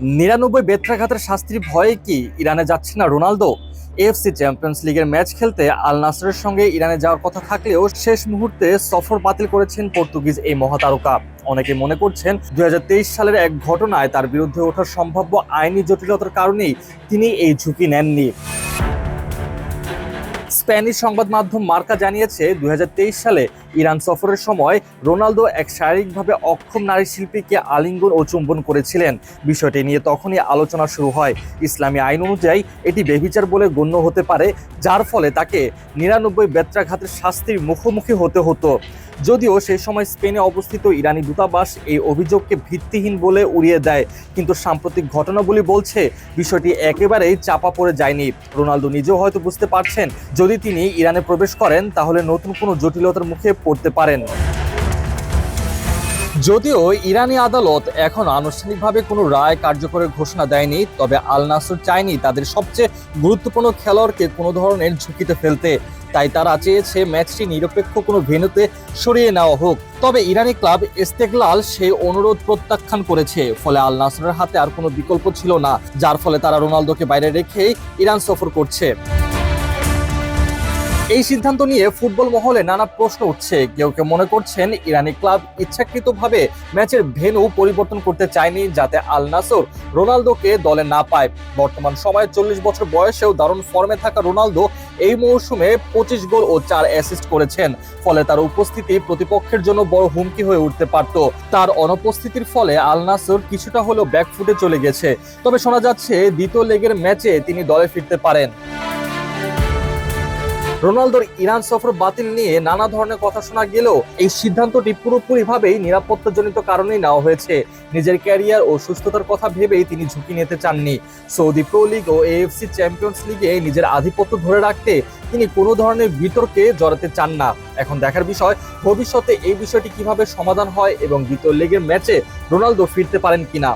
নিরানব্বই বেত্রাঘাতের শাস্তির ভয়ে কি ইরানে যাচ্ছে না রোনালদো? এফসি চ্যাম্পিয়ন্স লিগের ম্যাচ খেলতে আল নাসরের সঙ্গে ইরানে যাওয়ার কথা থাকলেও শেষ মুহূর্তে সফর বাতিল করেছেন পর্তুগিজ এই মহাতারকা। অনেকে মনে করছেন দু হাজার তেইশ সালের এক ঘটনায় তার বিরুদ্ধে ওঠার সম্ভাব্য আইনি জটিলতার কারণেই তিনি এই ঝুঁকি নেননি। স্প্যানিশ সংবাদ মাধ্যম মার্কা জানিয়েছে, দুই হাজার তেইশ সালে ইরান সফরের সময় রোনালদো এক শারীরিকভাবে অক্ষম নারী শিল্পীকে আলিঙ্গন ও চুম্বন করেছিলেন। বিষয়টি নিয়ে তখনই আলোচনা শুরু হয়। ইসলামী আইন অনুযায়ী এটি বেবিচার বলে গণ্য হতে পারে, যার ফলে তাকে নিরানব্বই বেত্রাঘাতের শাস্তির মুখোমুখি হতে হতো। যদিও সেই সময় স্পেনে অবস্থিত ইরানি দূতাবাস এই অভিযোগকে ভিত্তিহীন বলে উড়িয়ে দেয়, কিন্তু সাম্প্রতিক ঘটনাগুলি বলছে, বিষয়টি একেবারেই চাপা পড়ে যায়নি। রোনালদো নিজেও হয়তো বুঝতে পারছেন যদি তিনি ইরানে প্রবেশ করেন, তাহলে নতুন কোনো জটিলতার মুখে পড়তে পারেন। যদিও ইরানি আদালত এখন আনুষ্ঠানিকভাবে কোনো রায় কার্যকরের ঘোষণা দেয়নি, তবে আল নাসর চায়নি তাদের সবচেয়ে গুরুত্বপূর্ণ খেলোয়াড়কে কোনো ধরনের ঝুঁকিতে ফেলতে। তাই তারা চেয়েছে ম্যাচটি নিরপেক্ষ কোনো ভেন্যুতে সরিয়ে নেওয়া হোক। তবে ইরানি ক্লাব ইস্তেকলাল সেই অনুরোধ প্রত্যাখ্যান করেছে, ফলে আল নাসরের হাতে আর কোনো বিকল্প ছিল না, যার ফলে তারা রোনালদোকে বাইরে রেখেই ইরান সফর করছে। এই সিদ্ধান্ত নিয়ে ফুটবল মহলে নানা প্রশ্ন উঠছে। কেউ কেউ মনে করছেন ইরানি ক্লাব ইচ্ছাকৃতভাবে ম্যাচের ভেন্যু পরিবর্তন করতে চায়নি যাতে আল নাসর রোনালদোকে দলে না পায়। বর্তমান সময়ে চল্লিশ বছর বয়সেও দারুণ ফর্মে থাকা রোনালদো এই মৌসুমে পঁচিশ গোল ও চার অ্যাসিস্ট করেছেন। ফলে তার উপস্থিতি প্রতিপক্ষের জন্য বড় হুমকি হয়ে উঠতে পারত। তার অনুপস্থিতির ফলে আল নাসর কিছুটা হলেও ব্যাকফুটে চলে গেছে। তবে শোনা যাচ্ছে, দ্বিতীয় লেগের ম্যাচে তিনি দলে ফিরতে পারেন। রোনালদোর ইরান সফর বাতিল নিয়ে নানা ধরনের কথা শোনা গেলেও এই সিদ্ধান্তটি পুরোপুরিভাবেই নিরাপত্তাজনিত কারণেই নেওয়া হয়েছে। নিজের ক্যারিয়ার ও সুস্থতার কথা ভেবেই তিনি ঝুঁকি নিতে চাননি। সৌদি প্রো লিগ ও এএফসি চ্যাম্পিয়ন্স লিগে নিজের আধিপত্য ধরে রাখতে তিনি কোনো ধরনের বিতর্কে জড়াতে চান না। এখন দেখার বিষয়, ভবিষ্যতে এই বিষয়টি কীভাবে সমাধান হয় এবং দ্বিতীয় লেগের ম্যাচে রোনালদো ফিরতে পারেন কিনা?